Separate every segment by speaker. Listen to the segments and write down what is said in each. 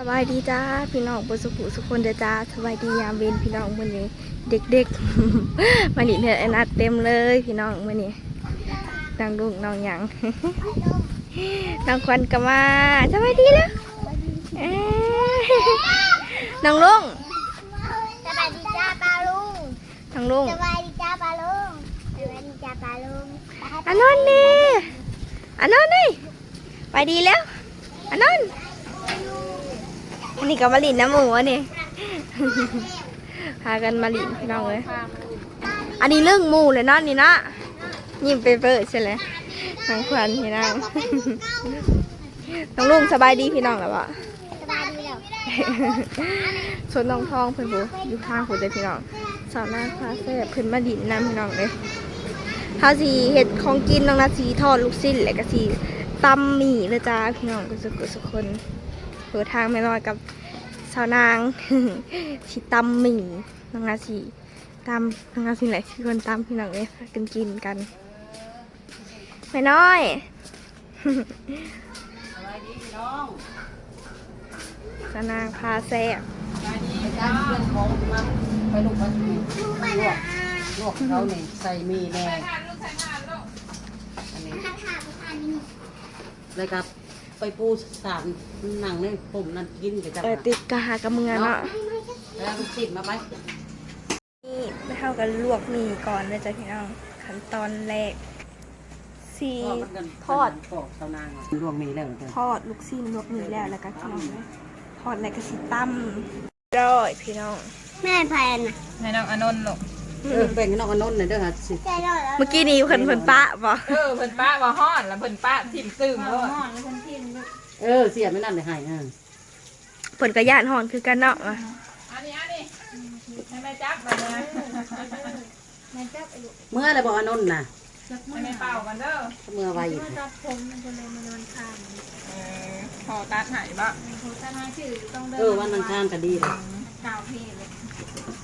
Speaker 1: สบายดีจ้าพี่น้องบนสุขุสุขคนเด้อจ้าสบายดียามเย็นพี่น้องมื้อนี้ เด็กๆมานี่เนี่ยนัดเต็มเลยพี่น้องมื้อนี้นางลุงน้องหยังน้องควันก็มาสบายดีแล้วเอ้ยน้องลุง
Speaker 2: สบายดีจ้าปลาลุง
Speaker 1: น้องลุง
Speaker 2: สบายดีจ้าปลาลุงสบายดีจ้าปลาลุง
Speaker 1: อันนนท์นี่อันนนท์นี่ไปดีแล้วอันนนท์อั นนี้ก็มาลินน้ำหมูนนี้พากันมาลินพี่น้องเลยอันนี้เรื่องหมูเลยเนาะนี่นะยิ้มไปเปิดใช่เลยน้องควันพี่น้องน้องลุงสบายดีพี่น้องแล้วปะ
Speaker 2: สบายดีแล้ว
Speaker 1: ชนน้องทองเพื่อนผู้อยู่ข้างผู้ใจพี่น้องสาวนาคาเฟ่เพื่อนมาดินน้ำพี่น้องเลยเฮาสีเห็ดของกินน้องนาสีทอดลูกสิ้นและก็สีตำหมี่เลยจ้าพี่น้องก็สุกสุกคนเปิดทางไม่น้อยกับาวนางสีตำหมี่น้องาสีตำน้องาสีไหนคือคนตำพี่น้องเลยพากันกินกันไม่น้อย
Speaker 3: สวัสดีพี่น้อง
Speaker 1: สาวนางพาแซ่บ
Speaker 3: สวัสดีเพื่อนของมาไปลูกพัดลวกลวกเขาเนี่ยใส่มีแน่อันนี้เลยครับ ไปปูสามหนังเนี่ยผมนั่นกินกับจับ
Speaker 1: เออติดกะหากระเมือเนาะ
Speaker 3: แล้วลูกศิษย์มาไป
Speaker 1: นี่ไม่เท่ากันลวกหมี่ก่อนเลยจ้ะพี่น้องขั้นตอนแรกสี
Speaker 3: ก็มันกัน
Speaker 1: ทอด
Speaker 3: ทอดชาวนางลวกมีแล้วจ้ะ
Speaker 1: ทอดลูกซีนลวกหมี่แล้วแล้วก็พี่น้องนะทอดแล้วก็สีตั้มร้อยพี่น้อง
Speaker 2: แม่แพนน่ะ
Speaker 4: ให้น้องอานนท์ลูก
Speaker 3: เออแบ่งให้น้องอนนท์หน่อยเด้อค่ะสิ
Speaker 2: ใจร้อนแล้ว
Speaker 1: เมื่อกี้นี้เพิ่นเพิ่นปะบ่
Speaker 4: เออเพิ่นป้าว่าฮ้อนแล้วเพิ่นป้าทิ่มตึงแล้ว
Speaker 3: เออเสียไม่นั่นเลยให้อะ
Speaker 1: เพิ่นก็ย่านหอนคือกันเนาะว่ะ
Speaker 4: อันนี้อันนี้ให้แม่จับมาเลย
Speaker 3: เมื่อไรบอกอนนท์น่ะ
Speaker 4: ให้แม่เป่ากันเด้อ
Speaker 3: เมื่อไวอีก
Speaker 4: เออพอตัดใหายบ่
Speaker 3: เออวันอังคารก็ดีเลย
Speaker 1: ปวดเอ้ย
Speaker 3: เดือ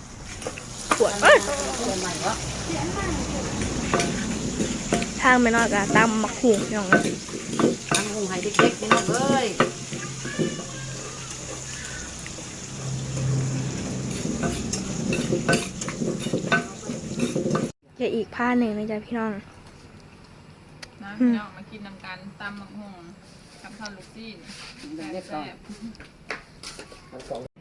Speaker 3: นใหม่วะ
Speaker 1: ทางไม่น้อยก็ตำมักหุ่งพี่น้องนะ
Speaker 3: ทำหงไห้เด็กๆพี่น้องเอ้ย
Speaker 1: เดี๋ยวอีกผ้าหนึ่งนะจ๊ะพี่น้อง
Speaker 4: นะพี่น้องมากินนำกันตำมักหงกับข้าวลูกจีน
Speaker 3: เด็กๆก่อน
Speaker 4: แซ่บ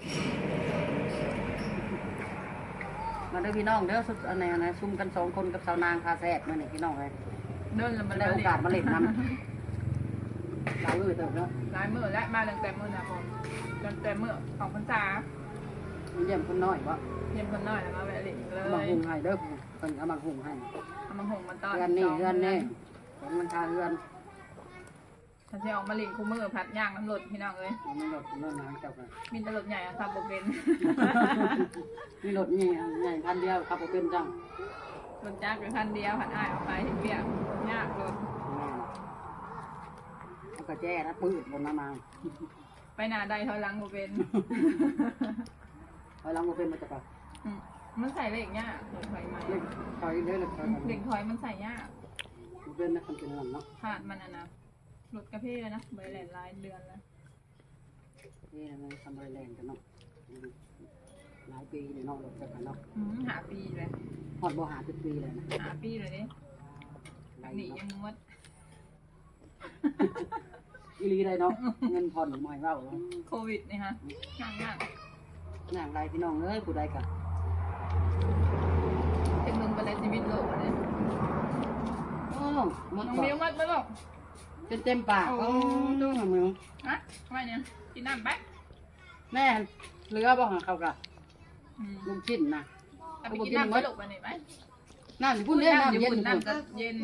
Speaker 3: มาเด้อพี่น้องเด้อสุดอันไหนอันไหนซุ่มกันสองคนกับสาวนางพาแซ่บมาเนี่ยพี่น้องเลย
Speaker 4: ๆเดินแล้วมา
Speaker 3: ได้
Speaker 4: ได้
Speaker 3: โอกาสมาเล่นน้ำเราเลยเติมเนาะ
Speaker 4: หลายมื้อและมาตั้งแต่มื้อนะผมตั้งแต่มื้อของพรรษา
Speaker 3: เยี่ยมคนน้อยวะ
Speaker 4: เยี่ยมคนน้อยแล้วมาแวะเล่นเล
Speaker 3: เอามายหุงให้เด้อเพิ่นเอามาหุงให้
Speaker 4: เอามักหงมาต้อน
Speaker 3: เฮือนนี่เฮือนนี่ของมันทาเฮือน
Speaker 4: ถ้าจะออกมาเล่นคู่มือพัดย่างน้ำรถพี่น้องเอ้ย
Speaker 3: มันไม่หลดเลื่อนน้ำเจ้ากัน
Speaker 4: มีแตลดใหญ่อะครับบ่เป็น
Speaker 3: มีหลดใหญ่ใหญ่พันเดียวครับผมเป็นจัง
Speaker 4: รถจักรเป็นคันเดียวผัดอ้ายออกไปเห็นเปียกยากรถ
Speaker 3: เอากระแจนะปืดบนน้ำมา
Speaker 4: ไปหน้าใดถอยหลังบ่เป็น
Speaker 3: เอาลังมาเป็นมาจากปะ
Speaker 4: อืมมันใส่เหล็กยากเหล็กถอยไหม
Speaker 3: เล่นคอยเด้อเลยคอย
Speaker 4: เหล็กถอยมันใส่ยาก
Speaker 3: มาเป็นนะคำเป็นนั่นเนาะ
Speaker 4: ขาดมันอะนะ รถกระเพาะนะใบแหลนลายเดือนแล้ว
Speaker 3: นี่มันทำอะไรแรงกันเนาะหลายปีเนี่ยเนาะรถจักรเนาะ
Speaker 4: อืมหาปีเลย
Speaker 3: ฮอดบ่หาสิบปีเลยนะ
Speaker 4: หาปีเลยนี่หนียังมด
Speaker 3: อีลีได้เนาะเงินผ่อนหม่อยเว้า
Speaker 4: โควิดนี่ฮะยากยาก
Speaker 3: หนังไรพี่น้องเอ้ยผู้ใดกัน
Speaker 4: เป็นมึงเป็นอะไรชีวิตโลกอะเนี่ย
Speaker 3: โอ้หมด
Speaker 4: น้อง
Speaker 3: บ่
Speaker 4: มิวมัดมาบอก
Speaker 3: เต็มเต็มปากโอ้ดูหน่อยมึง
Speaker 4: อะทำไมเนี่ยกินน้ำแป๊ะ
Speaker 3: แม่เหลือบ่หาเขากะ
Speaker 4: อืม
Speaker 3: ลุงชิ้นนะ
Speaker 4: เอาไปกินน้ำไปลูกไปไหนไป
Speaker 3: น้ำสิพุ่นเด้น้ำเย็น
Speaker 4: พุ่
Speaker 3: พุ่น
Speaker 4: น้ำจะเย็น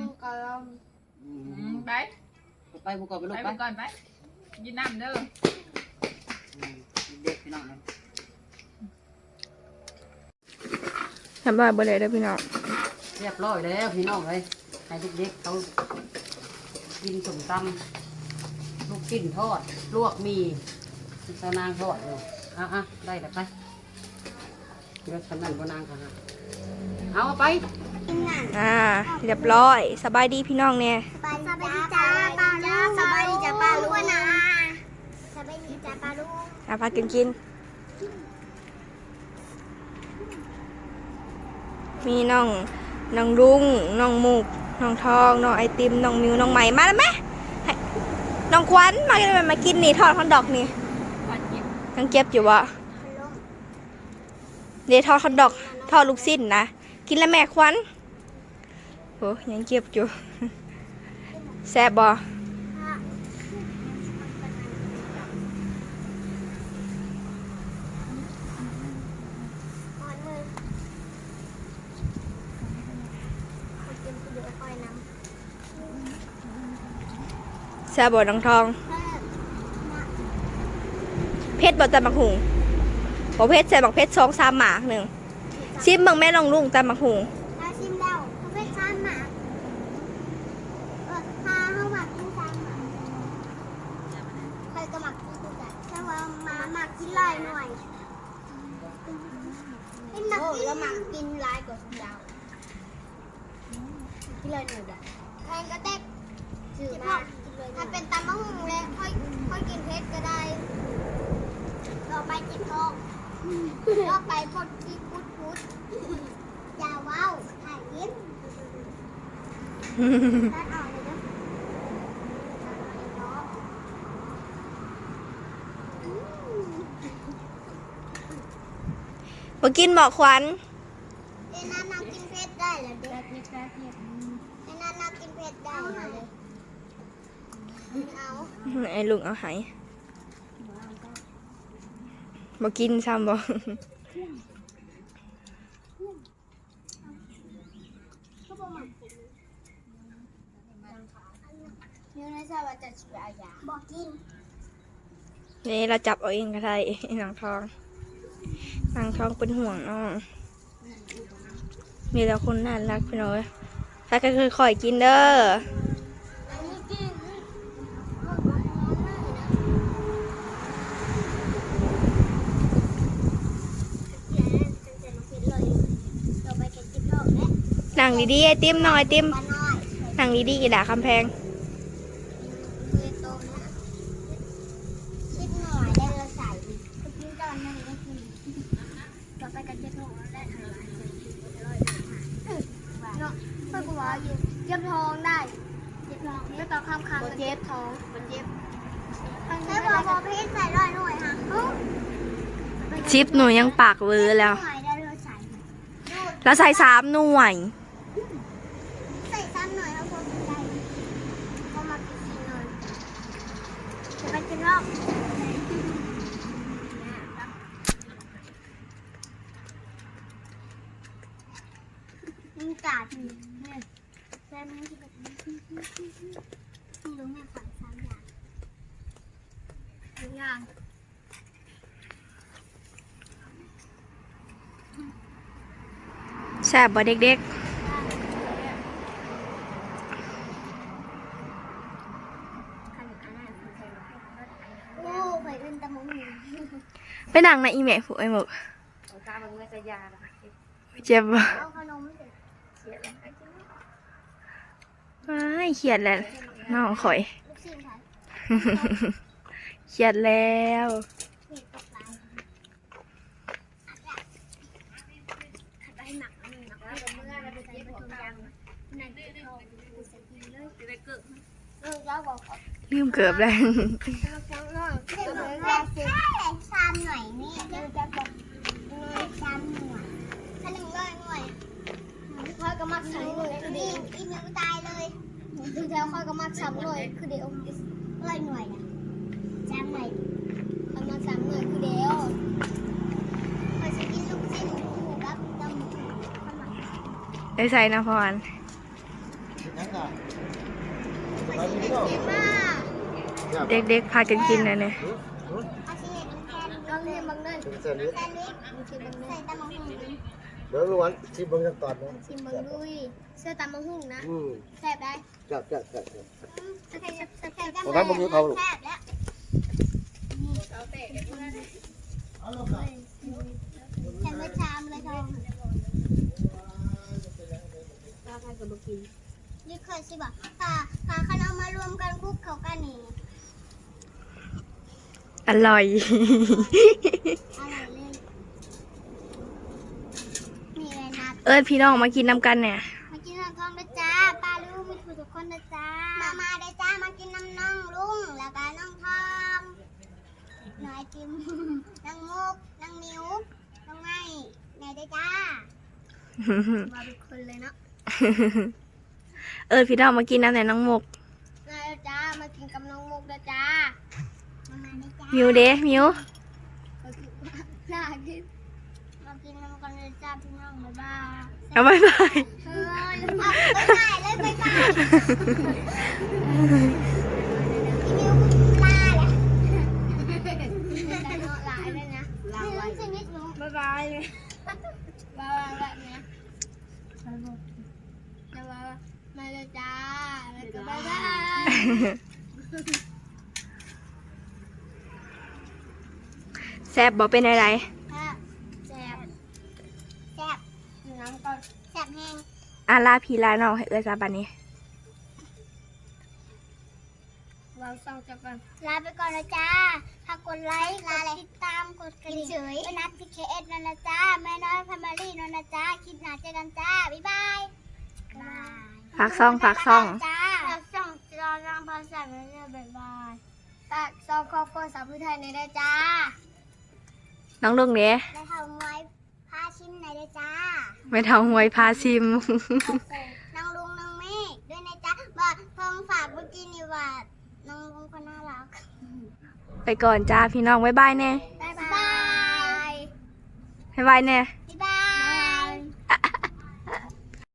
Speaker 3: อื
Speaker 4: อื
Speaker 3: ม
Speaker 4: มไป
Speaker 3: ไปบุกก่อนไปลู
Speaker 4: ไป
Speaker 3: ก
Speaker 4: ไป
Speaker 3: ไป
Speaker 4: ก่อนไปกินน้ำเด้อ
Speaker 3: อืมเด็กพี่น้องเลย
Speaker 1: ทำบ้านบ่เลยเด้อพี่น้อง
Speaker 3: เรียบร้อยแล้วพี่น้องเลยให้เด็กๆเขา กินสมตำลูกชิ้นทอด ลวกหมีสานางทอดอยู่อะอะได้แล้วไปเดี๋ยวฉันนั่นบ่นางค่ะเอาไป
Speaker 1: อ่าเรียบร้อย สบายดีพี่น้องเนี่ย
Speaker 2: สบายดีจ้าปลาลุงสบายดีจ้าปลาลุงนะสบายดีจ้าปลาลุง
Speaker 1: สอาพากินกิน มีน้องน้องรุ้งน้องมุก น้องทองน้องไอติมน้องมิวน้องใหม่มาแล้วไหมน้องควันมากินมากินนี่ทอดคอนดอกนี่ยังเก็บอยู่วะเดี๋ยวทอดคอนดอกทอดลูกสิ้นนะกินแล้วแม่ควันโอ้ยังเก็บอยู่แซ่บบ่
Speaker 2: อ่อนมือเขากินคือเดี๋ยวค่อยน้ำ
Speaker 1: แซ่บบ่น้องทอง เพชรบ่ตำบักหุงบ่เพชรใส่บักเพชรสองสามหมากหนึ่งชิมเบังแม่ลองลุงตำบักหุง
Speaker 2: ถ้าชิมแล้วเขาเป็นซ้ำหมากเออพาเขาหมักกินซ้ำหมากใครก็หมักกินกูจ้ะถ้าว่ามาหมักกินลายหน่อยให้หมักกินแล้วหมักกินลายกว่าสุดยาวกินเลยหน่อยจ้ะแทนก็เต็กถือมา ถ้าเป็นตำมะฮุ่งเลยค่อยค่อยกินเพชรก็ได้ต่อไปจิบทองต่อไปพดที่พุดพุดอย่าว้าวถ่ายยิ้มตัดออกเลยนะอืม
Speaker 1: บ่กินบ่ควัน
Speaker 2: เอ็นันนักกินเพชรได้เหรอเด็กเอ็นันนักกินเพชรได้เหรอเด็ก เอา
Speaker 1: ไอ้ลุงเอาใหายบ่กินซ้ำบ่
Speaker 2: ก็บอกมันยูในซาว่าจะช่วยยาบอกกิน
Speaker 1: นี่เราจับเอาเองก็ได้นางทองนางทองเป็นห่วงน้องมีแต่คนน่ารักพี่น้อยถ้าก็คือคอยกินเด้อ
Speaker 2: อันนี้กินเราไปกันจิบทองและ
Speaker 1: นั่งดีๆไอติมหน่อยไอติม
Speaker 2: ปลาน้อย
Speaker 1: นั่งดีๆอีด่าคำแพง
Speaker 2: มือโตนะชิดหน่อยได้เราใส่ก็กินตอนนึงก็กินเราไปกันจิบทองและทางร้านเนาะเพื่อนกูว่าอยู่เจ็บทองได้ เจ็บทองแล้วต่อคำคำเจ็บทองมันเจ็บแล้วพอพอพี่ใส่ร้อยหน่วยค่ะ
Speaker 1: ชิปหนูยังปากเวอร์แล้ว
Speaker 2: หน่วยได้เราใส่
Speaker 1: แล้วใส่สามหน่วย
Speaker 2: ใส่ซ้ำหน่อยแล้วพอกินได้ก็มากินทีหน่อย จะไปกินรอบมึงกาดเนี่ยแซ่บมึงที่แบบนี้ไม่รู้แม่ฝันซ้ำอย่างทุกอย่าง
Speaker 1: แซ่บบ่เด็ก
Speaker 2: โอ้ไปเล่นตะมงหนึ่ง
Speaker 1: ๆไป นั่งในะอีเมลผูไอหมก
Speaker 3: ตามันไม่จะยานะคะ
Speaker 1: เจ็บบ่
Speaker 2: เอาขนมเสร็จ
Speaker 1: ไม่เขียดแล้วน้องข่อย
Speaker 2: ลูกชิ้นค่ะ
Speaker 1: เขียดแล้ว
Speaker 2: เห็ดตกลายขัดไปหมักอันหนึ่งหมักแล้วเมื่อเราไปใส่ผงยางนั่นคือเขาดูสกีเลยจะได้เกิดเออแล้ว บอกเขา
Speaker 1: ลืมเกือบแล้ว
Speaker 2: ฟังหน่อยเดี๋ยวแรกสิชามหน่อยนี่เดี๋ยวจะบอกหน่อยชามหน่อยถ้าหนึ่งร้อยหน่วยค่อยก็มักสามหน่วยคือเดียวอีเมลตายเลยคือแล้วค่อยก็มักสามหน่วยคือเดียวร้อยหน่วยนะชามหน่อยค่อยมักสามหน่วยคือเดียวค่อยจะกินลูกชิ้นหมูกับตำหมูข้าวมัน
Speaker 1: ได้ใส่นะพร
Speaker 2: ค่อยจะกินเค็มมาก
Speaker 1: เด็กๆพากันกินนะเนี่ย
Speaker 2: เอาสิเห็ดแคนก็เรียนบางเดิน
Speaker 5: แซนด์วิช
Speaker 2: แซนด์วิชใส่ตำมะฮุ่ง
Speaker 5: เดี๋ยววันที่เบิ่งกันก่อนนะ
Speaker 2: ชิมบังดุยเสื้อตำมะฮุ่งนะ
Speaker 5: อืม
Speaker 2: แซ่บได้
Speaker 5: จับจับจับจับ
Speaker 2: โอเคแซ่บแซ่บแซ่บ
Speaker 5: ผมว่าบังดุยเขาลูก
Speaker 2: แซ่บแล้วแค่ไม่ชามเลยทองนี่เคยสิบอกพาพาคันเอามารวมกันคลุกเขากันนี่
Speaker 1: อร่อย
Speaker 2: อร่อยเลยมีอะไรนะ
Speaker 1: เอิ้นพี่น้องมากินน้ำกันเนี่ย
Speaker 2: มากินน้ำทองนะจ้าปลาลูกมีทุกคนนะจ้า มามาได้จ้ามากินน้ำน้องลุงแล้วก็น้องทองน้อยจิมน้องมุกน้องมิวน้องไม้แม่ได้จ้ามาเป็นคนเลยเนาะ
Speaker 1: เอิ้นพี่น้องมากินน้ำแต่น้องหมก
Speaker 2: มาได้จ้ามากินกับน้องมุกนะจ้ามา มาได้จ้า
Speaker 1: มิวเด้มิว
Speaker 2: น่ากินมากินน้ำกันเลยจ้าพี่น้องบ๊ายบาย
Speaker 1: เอาบ๊ายบาย
Speaker 2: เฮ้ยเอาบ๊ายบายเลยบ๊ายบายพี่มิวลาแหละแต่เนาะลาเลยนะลาไว้ชนิดหนูบ๊ายบายเลยบ๊ายบายแบบเนี้ยบ๊ายบายบ๊ายบายมาเลยจ้าแล้วก็บ๊ายบาย
Speaker 1: แซ่บบ่เป็นอะไร
Speaker 2: แซ่บแซ่บอยู่น้ำก่อนแซ่บแห้ง
Speaker 1: อาลาพี่ลาน้องให้เอิ้นซาบันนี้
Speaker 2: เราส่องจะก่อนลาไปก่อนนะจ้าถ้ากดไลค์กดติดตามกดกระดิ่งไปนัดพีเคเอสนั่นนะจ้าแม่น้อยแฟมิลี่นั่นนะจ้าคลิปหน้าเจอกันจ้า บ๊ายบายบาย
Speaker 1: ฝากซ่องฝากซ่อง
Speaker 2: จ้าฝากซ่องจอรังภาษาเรื่อยๆบ๊ายบายฝากซ่องครอบครัวสาวผู้ไทยในด้วยจ้า
Speaker 1: น้องลุงเด้
Speaker 2: และทำไว้พาชิมในด้วยจ้า
Speaker 1: ไม่เท่าหวยพาซิม
Speaker 2: น้องลุงน้องเมฆด้วยนะจ๊ะว่าทองฝากเมื่อกี้นี่ว่าน้องลุงคนน่ารัก
Speaker 1: ไปก่อนจ้าพี่น้องบ๊ายบายแน่
Speaker 2: บ๊ายบาย
Speaker 1: บ๊ายบายแน่
Speaker 2: บ๊ายบ